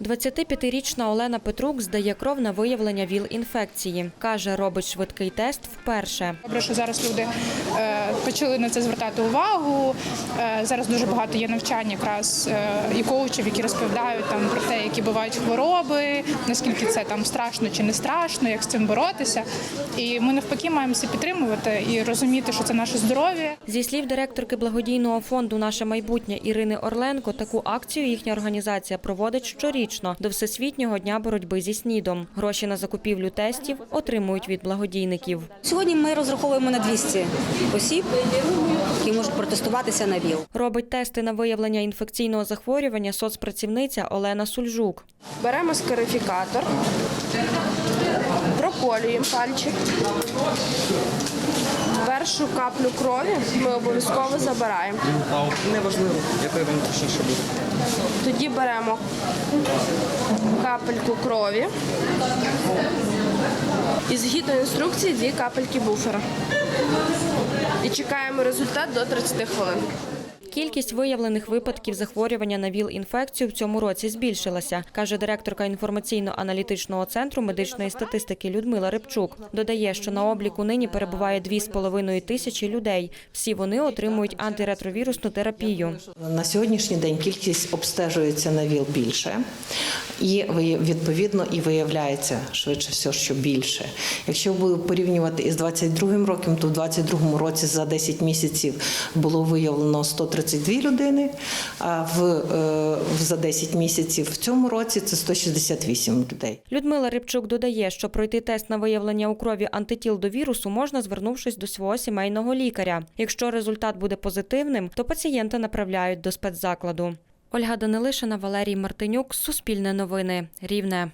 25-річна Олена Петрук здає кров на виявлення ВІЛ-інфекції. Каже, робить швидкий тест вперше. Добре, що зараз люди е, почали на це звертати увагу. Е, зараз дуже багато є навчань якраз е, і коучів, які розповідають там про те, які бувають хвороби, наскільки це там страшно чи не страшно, як з цим боротися. І ми навпаки маємося підтримувати і розуміти, що це наше здоров'я. Зі слів директорки благодійного фонду Наше майбутнє Ірини Орленко, таку акцію їхня організація проводить щорічно до Всесвітнього дня боротьби зі СНІДом. Гроші на закупівлю тестів отримують від благодійників. Сьогодні ми розраховуємо на 200 осіб, які можуть протестуватися на ВІЛ. Робить тести на виявлення інфекційного захворювання соцпрацівниця Олена Сульжук. Беремо скарифікатор, проколюємо пальчик. Першу каплю крові ми обов'язково забираємо. Неважливо, якою вам точніше буде. Тоді беремо капельку крові і згідно інструкції дві капельки буфера. І чекаємо результат до 30 хвилин. Кількість виявлених випадків захворювання на ВІЛ-інфекцію в цьому році збільшилася, каже директорка інформаційно-аналітичного центру медичної статистики Людмила Рибчук. Додає, що на обліку нині перебуває 2,5 тисячі людей. Всі вони отримують антиретровірусну терапію. На сьогоднішній день кількість обстежується на ВІЛ більше, і відповідно і виявляється швидше все, що більше. Якщо порівнювати із 22 роком, то в 22 році за 10 місяців було виявлено 132 людини, а в, е, за 10 місяців в цьому році це 168 людей. Людмила Рибчук додає, що пройти тест на виявлення у крові антитіл до вірусу можна, звернувшись до свого сімейного лікаря. Якщо результат буде позитивним, то пацієнта направляють до спецзакладу. Ольга Данилишина, Валерій Мартинюк, Суспільне новини, Рівне.